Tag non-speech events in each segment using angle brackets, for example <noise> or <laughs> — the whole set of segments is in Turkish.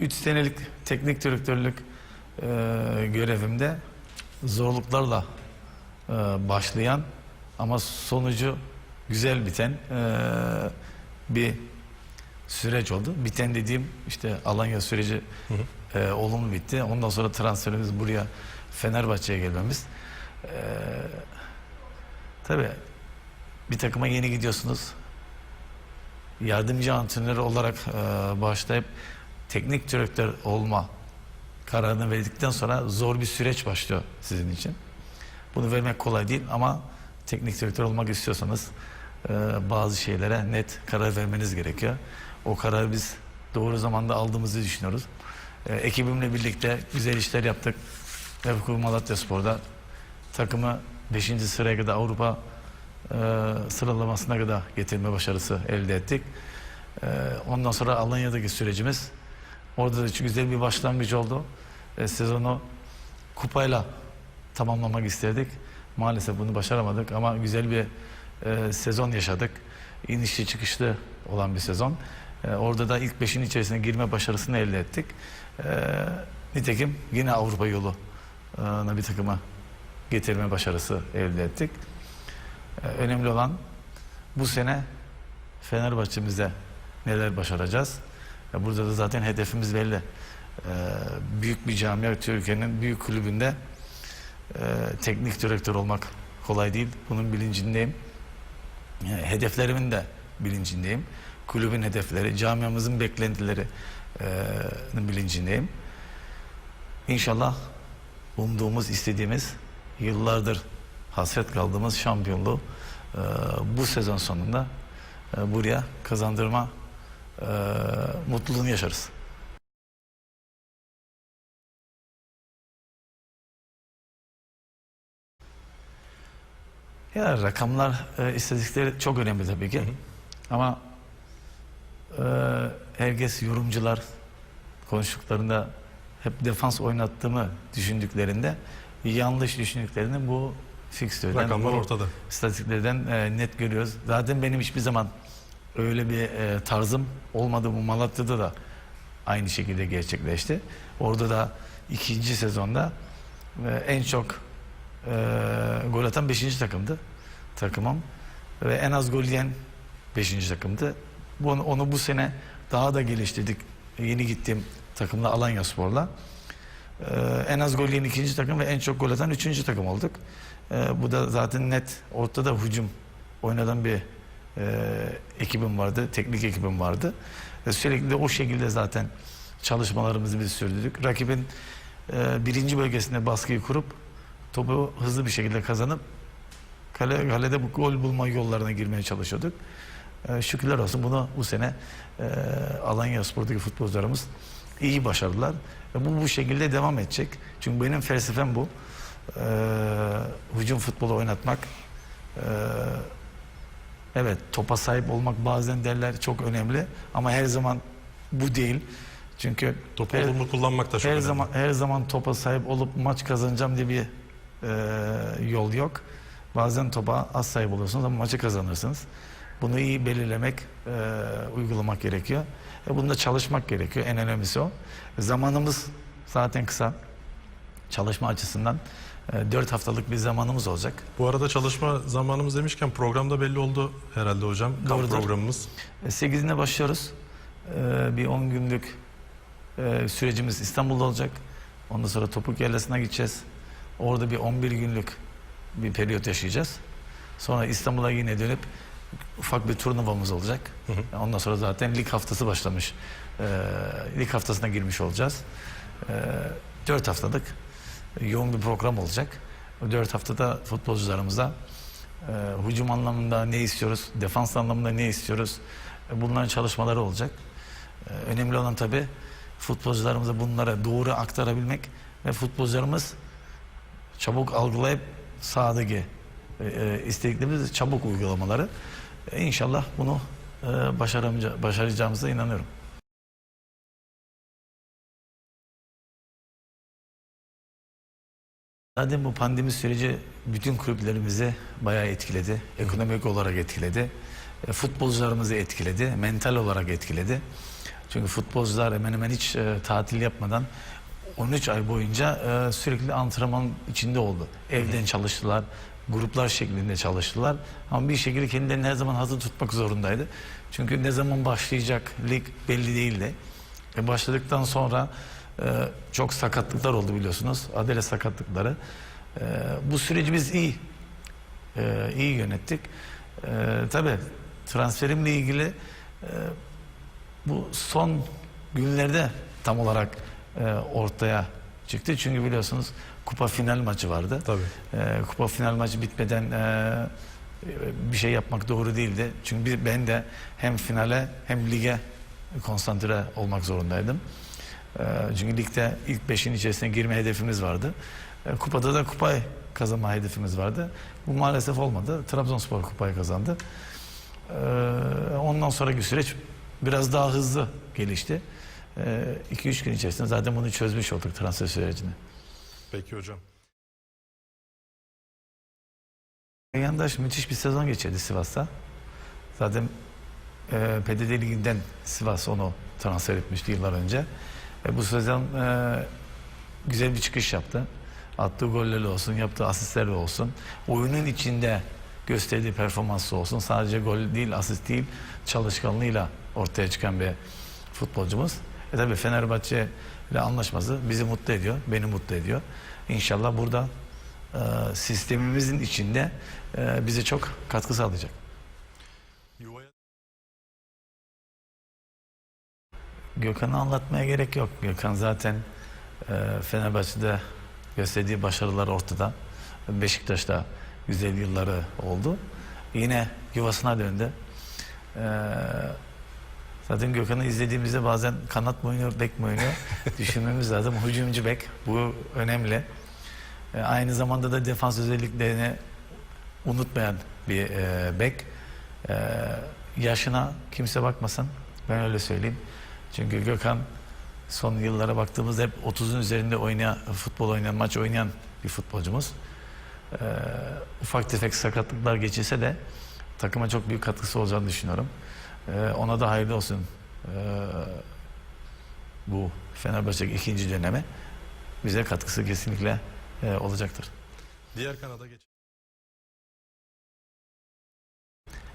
3 senelik teknik direktörlük e, görevimde zorluklarla e, başlayan ama sonucu güzel biten e, bir süreç oldu. Biten dediğim işte Alanya süreci e, olumlu bitti. Ondan sonra transferimiz buraya Fenerbahçe'ye gelmemiz. E, tabii bir takıma yeni gidiyorsunuz. Yardımcı antrenör olarak e, başlayıp teknik direktör olma kararını verdikten sonra zor bir süreç başlıyor sizin için. Bunu vermek kolay değil ama teknik direktör olmak istiyorsanız e, bazı şeylere net karar vermeniz gerekiyor. O kararı biz doğru zamanda aldığımızı düşünüyoruz. E, ekibimle birlikte güzel işler yaptık. Lefkoşa Malatya Spor'da takımı 5. sıraya kadar Avrupa e, sıralamasına kadar getirme başarısı elde ettik. E, ondan sonra Alanya'daki sürecimiz orada da güzel bir başlangıç oldu. E, sezonu kupayla tamamlamak isterdik. Maalesef bunu başaramadık ama güzel bir e, sezon yaşadık. İnişli çıkışlı olan bir sezon. E, orada da ilk beşin içerisine girme başarısını elde ettik. E, nitekim yine Avrupa yoluna bir takıma getirme başarısı elde ettik. E, önemli olan bu sene Fenerbahçe'mizde neler başaracağız. E, burada da zaten hedefimiz belli. E, büyük bir camia Türkiye'nin büyük kulübünde e, teknik direktör olmak kolay değil. Bunun bilincindeyim. E, hedeflerimin de bilincindeyim. Kulübün hedefleri, camiamızın beklentileri e, bilincindeyim. İnşallah umduğumuz, istediğimiz, yıllardır hasret kaldığımız şampiyonluğu e, bu sezon sonunda e, buraya kazandırma e, mutluluğunu yaşarız. Ya rakamlar, e, istatistikleri çok önemli tabii ki. Ama e, herkes yorumcular konuştuklarında hep defans oynattığımı düşündüklerinde yanlış düşündüklerini bu fikstürden, Rakamlar bu ortada. istatistiklerden e, net görüyoruz. Zaten benim hiçbir zaman öyle bir e, tarzım olmadı. Bu Malatya'da da aynı şekilde gerçekleşti. Orada da ikinci sezonda e, en çok e, gol atan 5. takımdı takımım ve en az gol yiyen 5. takımdı. Bunu, onu bu sene daha da geliştirdik. Yeni gittiğim takımla Alanya Spor'la. Ee, en az gol yiyen ikinci takım ve en çok gol atan üçüncü takım olduk. Ee, bu da zaten net ortada hücum oynadan bir e, ekibim vardı, teknik ekibim vardı. Ve sürekli de o şekilde zaten çalışmalarımızı biz sürdürdük. Rakibin e, birinci bölgesinde baskıyı kurup topu hızlı bir şekilde kazanıp kale, kalede bu gol bulma yollarına girmeye çalışıyorduk. Ee, şükürler olsun bunu bu sene e, Alanya Spor'daki futbolcularımız iyi başardılar. Ve bu bu şekilde devam edecek. Çünkü benim felsefem bu. Ee, hücum futbolu oynatmak. Ee, evet topa sahip olmak bazen derler çok önemli ama her zaman bu değil. Çünkü Topu her- olumlu kullanmak da çok her önemli. zaman her zaman topa sahip olup maç kazanacağım diye bir e, yol yok. Bazen topa az sahip oluyorsunuz ama maçı kazanırsınız. Bunu iyi belirlemek, e, uygulamak gerekiyor. E, bunda çalışmak gerekiyor. En önemlisi o. Zamanımız zaten kısa. Çalışma açısından 4 haftalık bir zamanımız olacak. Bu arada çalışma zamanımız demişken programda belli oldu herhalde hocam. Kamp Doğrudur. programımız. E, 8'inde başlıyoruz. E, bir 10 günlük e, sürecimiz İstanbul'da olacak. Ondan sonra Topuk Yaylası'na gideceğiz. Orada bir 11 günlük bir periyot yaşayacağız. Sonra İstanbul'a yine dönüp ufak bir turnuvamız olacak. Ondan sonra zaten lig haftası başlamış. Lig haftasına girmiş olacağız. E, 4 haftalık yoğun bir program olacak. O 4 haftada futbolcularımıza e, hücum anlamında ne istiyoruz, defans anlamında ne istiyoruz, e, bunların çalışmaları olacak. E, önemli olan tabii futbolcularımıza bunları doğru aktarabilmek ve futbolcularımız çabuk algılayıp sahadaki e, e, istediklerimizi çabuk uygulamaları. E, inşallah bunu e, başaracağımıza inanıyorum. Zaten bu pandemi süreci bütün kulüplerimizi bayağı etkiledi. Ekonomik olarak etkiledi. E, Futbolcularımızı etkiledi. Mental olarak etkiledi. Çünkü futbolcular hemen hemen hiç e, tatil yapmadan 13 ay boyunca e, sürekli antrenman içinde oldu. Evden çalıştılar, gruplar şeklinde çalıştılar. Ama bir şekilde kendilerini her zaman hazır tutmak zorundaydı. Çünkü ne zaman başlayacak lig belli değildi. E, başladıktan sonra e, çok sakatlıklar oldu biliyorsunuz. Adele sakatlıkları. E, bu süreci biz iyi e, iyi yönettik. E, tabii transferimle ilgili e, bu son günlerde tam olarak e, ortaya çıktı. Çünkü biliyorsunuz kupa final maçı vardı. Tabii. E, kupa final maçı bitmeden e, bir şey yapmak doğru değildi. Çünkü ben de hem finale hem lige konsantre olmak zorundaydım. E, çünkü ligde ilk beşin içerisine girme hedefimiz vardı. E, kupada da kupayı kazanma hedefimiz vardı. Bu maalesef olmadı. Trabzonspor kupayı kazandı. E, ondan sonraki süreç biraz daha hızlı gelişti. 2-3 gün içerisinde zaten bunu çözmüş olduk transfer sürecini. Peki hocam. Yandaş müthiş bir sezon geçirdi Sivas'ta. Zaten e, PDD Ligi'nden Sivas onu transfer etmişti yıllar önce. E, bu sezon e, güzel bir çıkış yaptı. Attığı gollerle olsun, yaptığı asistlerle olsun. Oyunun içinde gösterdiği performansı olsun. Sadece gol değil, asist değil, çalışkanlığıyla ortaya çıkan bir futbolcumuz. E tabi Fenerbahçe ile anlaşması bizi mutlu ediyor, beni mutlu ediyor. İnşallah burada e, sistemimizin içinde e, bize çok katkı sağlayacak. Gökhan'ı anlatmaya gerek yok. Gökhan zaten e, Fenerbahçe'de gösterdiği başarılar ortada. Beşiktaş'ta güzel yılları oldu. Yine yuvasına döndü. E, zaten Gökhan'ı izlediğimizde bazen kanat mı oynuyor, bek mi oynuyor <laughs> düşünmemiz lazım. Hücumcu bek. Bu önemli. E, aynı zamanda da defans özelliklerini unutmayan bir e, bek. E, yaşına kimse bakmasın. Ben öyle söyleyeyim. Çünkü Gökhan son yıllara baktığımızda hep 30'un üzerinde oynayan, futbol oynayan, maç oynayan bir futbolcumuz. E, ufak tefek sakatlıklar geçirse de takıma çok büyük katkısı olacağını düşünüyorum. E, ona da hayırlı olsun. E, bu Fenerbahçe ikinci dönemi bize katkısı kesinlikle e, olacaktır. diğer kanada geç.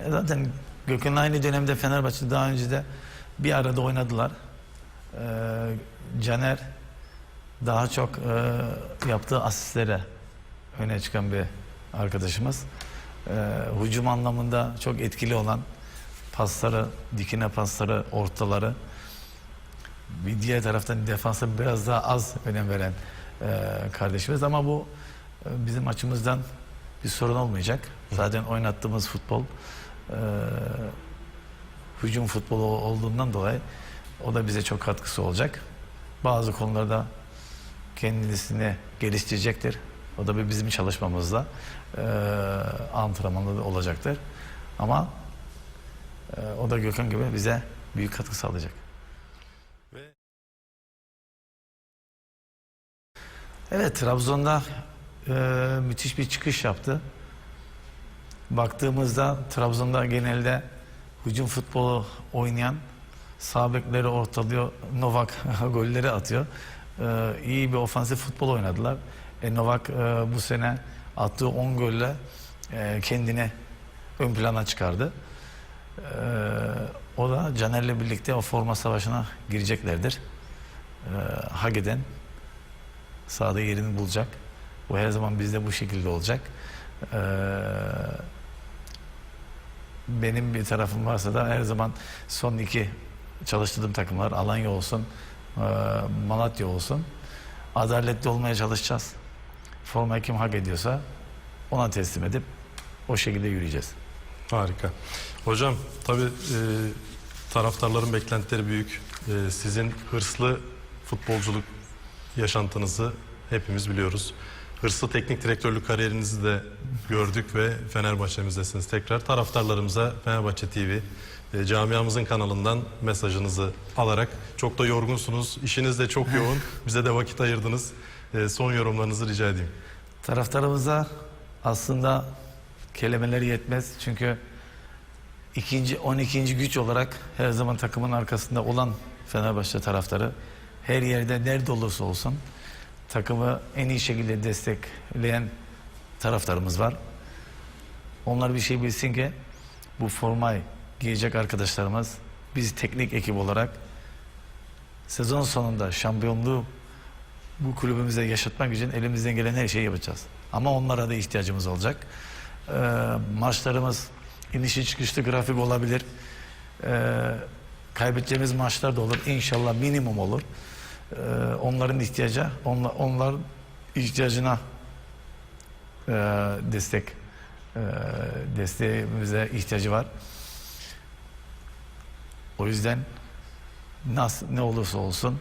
E Zaten Gökhan'ın aynı dönemde Fenerbahçe daha önce de bir arada oynadılar. Ee, Caner daha çok e, yaptığı asistlere öne çıkan bir arkadaşımız. Ee, hücum anlamında çok etkili olan pasları, dikine pasları, ortaları bir diğer taraftan defansa biraz daha az önem veren e, kardeşimiz ama bu e, bizim açımızdan bir sorun olmayacak. Zaten oynattığımız futbol e, hücum futbolu olduğundan dolayı o da bize çok katkısı olacak. Bazı konularda kendisini geliştirecektir. O da bir bizim çalışmamızla e, antrenmanlı olacaktır. Ama e, o da Gökhan gibi bize büyük katkı sağlayacak. Ve Evet Trabzon'da e, müthiş bir çıkış yaptı. Baktığımızda Trabzon'da genelde hücum futbolu oynayan sağ bekleri ortalıyor, Novak <laughs> golleri atıyor. E, iyi bir ofansif futbol oynadılar. E, Novak e, bu sene attığı 10 golle e, kendini ön plana çıkardı. E, o da Caner'le birlikte o forma savaşına gireceklerdir. E, Hage'den sahada yerini bulacak. Bu her zaman bizde bu şekilde olacak. Ee, benim bir tarafım varsa da her zaman son iki çalıştırdığım takımlar Alanya olsun, e, Malatya olsun. Adaletli olmaya çalışacağız. Formayı kim hak ediyorsa ona teslim edip o şekilde yürüyeceğiz. harika. Hocam tabii e, taraftarların beklentileri büyük. E, sizin hırslı futbolculuk yaşantınızı hepimiz biliyoruz. Hırslı teknik direktörlük kariyerinizi de gördük ve Fenerbahçe'mizdesiniz. Tekrar taraftarlarımıza Fenerbahçe TV e, camiamızın kanalından mesajınızı alarak çok da yorgunsunuz. İşiniz de çok yoğun. <laughs> Bize de vakit ayırdınız. E, son yorumlarınızı rica edeyim. Taraftarımıza aslında kelimeleri yetmez. Çünkü ikinci 12. güç olarak her zaman takımın arkasında olan Fenerbahçe taraftarı her yerde nerede olursa olsun takımı en iyi şekilde destekleyen taraftarımız var. Onlar bir şey bilsin ki bu formayı giyecek arkadaşlarımız biz teknik ekip olarak sezon sonunda şampiyonluğu bu kulübümüze yaşatmak için elimizden gelen her şeyi yapacağız. Ama onlara da ihtiyacımız olacak. Ee, maçlarımız inişi çıkışlı grafik olabilir. Ee, kaybedeceğimiz maçlar da olur. İnşallah minimum olur. Ee, onların ihtiyacı, onlar, onlar ihtiyacına e, destek e, desteğimize ihtiyacı var. O yüzden nasıl ne olursa olsun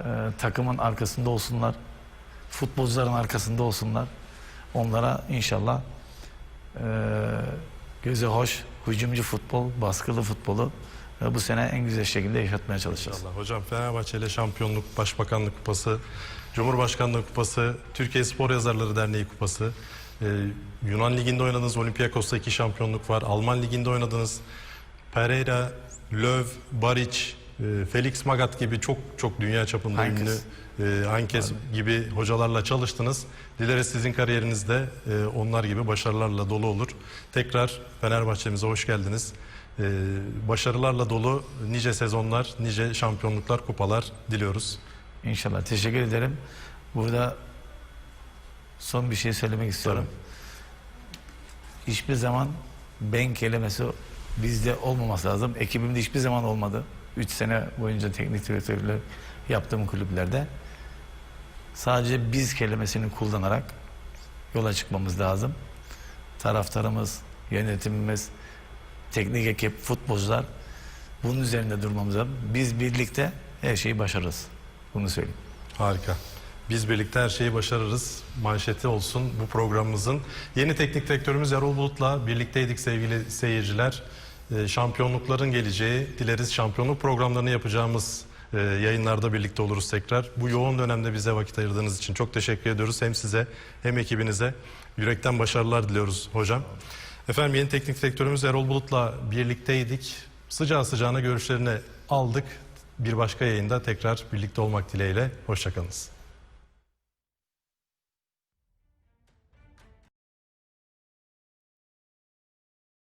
e, takımın arkasında olsunlar. Futbolcuların arkasında olsunlar. Onlara inşallah e, göze hoş, hücumcu futbol, baskılı futbolu bu sene en güzel şekilde yaşatmaya çalışacağız. İnşallah. Hocam Fenerbahçe ile şampiyonluk, başbakanlık kupası, Cumhurbaşkanlığı kupası, Türkiye Spor Yazarları Derneği kupası, e, Yunan Ligi'nde oynadınız, Olympiakos'ta iki şampiyonluk var, Alman Ligi'nde oynadınız, Pereira, Löw, Baric, e, Felix Magath gibi çok çok dünya çapında Heinkes. ünlü e, Heinkes gibi hocalarla çalıştınız. Dileriz sizin kariyerinizde e, onlar gibi başarılarla dolu olur. Tekrar Fenerbahçe'mize hoş geldiniz. E, başarılarla dolu nice sezonlar, nice şampiyonluklar, kupalar diliyoruz. İnşallah. Teşekkür ederim. Burada son bir şey söylemek istiyorum. Hiçbir zaman ben kelimesi bizde olmaması lazım. Ekibimde hiçbir zaman olmadı. 3 sene boyunca teknik direktörlüğü yaptığım kulüplerde. Sadece biz kelimesini kullanarak yola çıkmamız lazım. Taraftarımız, yönetimimiz, teknik ekip, futbolcular bunun üzerinde durmamız lazım. Biz birlikte her şeyi başarırız. Bunu söyleyeyim. Harika. Biz birlikte her şeyi başarırız. Manşeti olsun bu programımızın. Yeni teknik direktörümüz Erol Bulut'la birlikteydik sevgili seyirciler. Ee, Şampiyonlukların geleceği, dileriz şampiyonluk programlarını yapacağımız e, yayınlarda birlikte oluruz tekrar. Bu yoğun dönemde bize vakit ayırdığınız için çok teşekkür ediyoruz. Hem size hem ekibinize yürekten başarılar diliyoruz hocam. Efendim yeni teknik direktörümüz Erol Bulut'la birlikteydik. Sıcağı sıcağına görüşlerini aldık. Bir başka yayında tekrar birlikte olmak dileğiyle. Hoşçakalınız.